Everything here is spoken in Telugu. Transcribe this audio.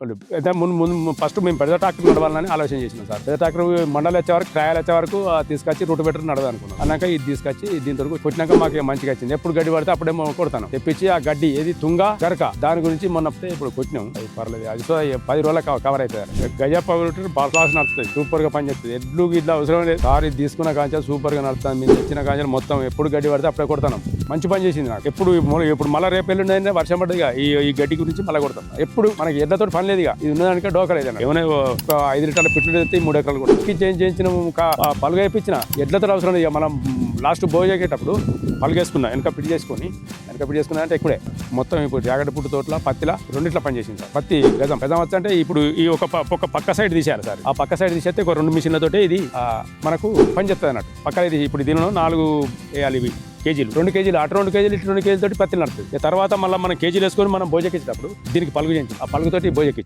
అయితే ముందు ముందు ఫస్ట్ మేము పెద్ద ట్రాక్టర్ నడవాలని ఆలోచన చేసినాం సార్. పెద్ద ట్రాక్టర్ మండలి వచ్చే వరకు ట్రయల్ వచ్చే వరకు తీసుకొచ్చి రూట్ బెటర్ నడదాం అన్నాక ఇది తీసుకొచ్చి దీని వరకు కొట్టినాక మాకు మంచిగా వచ్చింది. ఎప్పుడు గడ్డి పడితే అప్పుడేమో కొడతాను. తెప్పించి ఆ గడ్డి ఏది తుంగ గరక దాని గురించి మొన్న ఇప్పుడు కొట్టినాం. అది పర్లేదు. అది సో పది రోజులు కవర్ అవుతుంది గజప్ప బాస్ బాల్ నడుస్తుంది. సూపర్గా పనిచేస్తుంది. ఎడ్లు ఇట్లా అవసరం లేదు. కార్ ఇది తీసుకున్న కాంచాలు సూపర్గా నడుస్తుంది మేము తెచ్చిన కాంచాలు మొత్తం ఎప్పుడు గడ్డి పడితే అప్పుడే కొడతాను. మంచి పని చేసింది నాకు. ఎప్పుడు ఇప్పుడు మళ్ళీ రేపు ఎల్లుండి వర్షం పడ్డది ఈ ఈ గడ్డి గురించి మళ్ళీ కొడతాం. ఎప్పుడు మనకి ఎడ్లతో పని లేదు ఇక ఇది ఉన్నదానికే డోకా లేదన్న ఏమైనా ఒక ఐదు లీటర్ల పెట్టుడు ఎత్తి మూడు ఎకరాలు కూడా చేంజ్ చేయించిన? పలుగా వేయించిన. ఎడ్లతో అవసరం లేదు ఇక. మనం లాస్ట్ భోజేటప్పుడు పలుగేసుకున్నా వెనక పిడి చేసుకొని వెనక పిడి చేసుకున్నా అంటే ఎక్కువే మొత్తం ఇప్పుడు జాగడ పుట్టు తోటల పత్తిలా రెండిట్ల పని చేసింది సార్. పత్తి గజం. పెద్దం వచ్చి అంటే ఇప్పుడు ఈ ఒక ఒక పక్క సైడ్ తీశారు సార్. ఆ పక్క సైడ్ తీసేస్తే ఒక రెండు మిషన్లతోటి ఇది మనకు పని చేస్తుంది అన్నట్టు పక్కన ఇది ఇప్పుడు దీనిలో నాలుగు వేయాలి ఇవి. కేజీలు. రెండు కేజీలు అటు రెండు కేజీలు ఇటు రెండు కేజీలతో పత్తి నడుతుంది తర్వాత మళ్ళీ మనం కేజీలు వేసుకొని మనం భోజకెచ్చేటప్పుడు దీనికి పలుగు చేయించాం ఆ పలుగుతోటి భోజకెచ్చి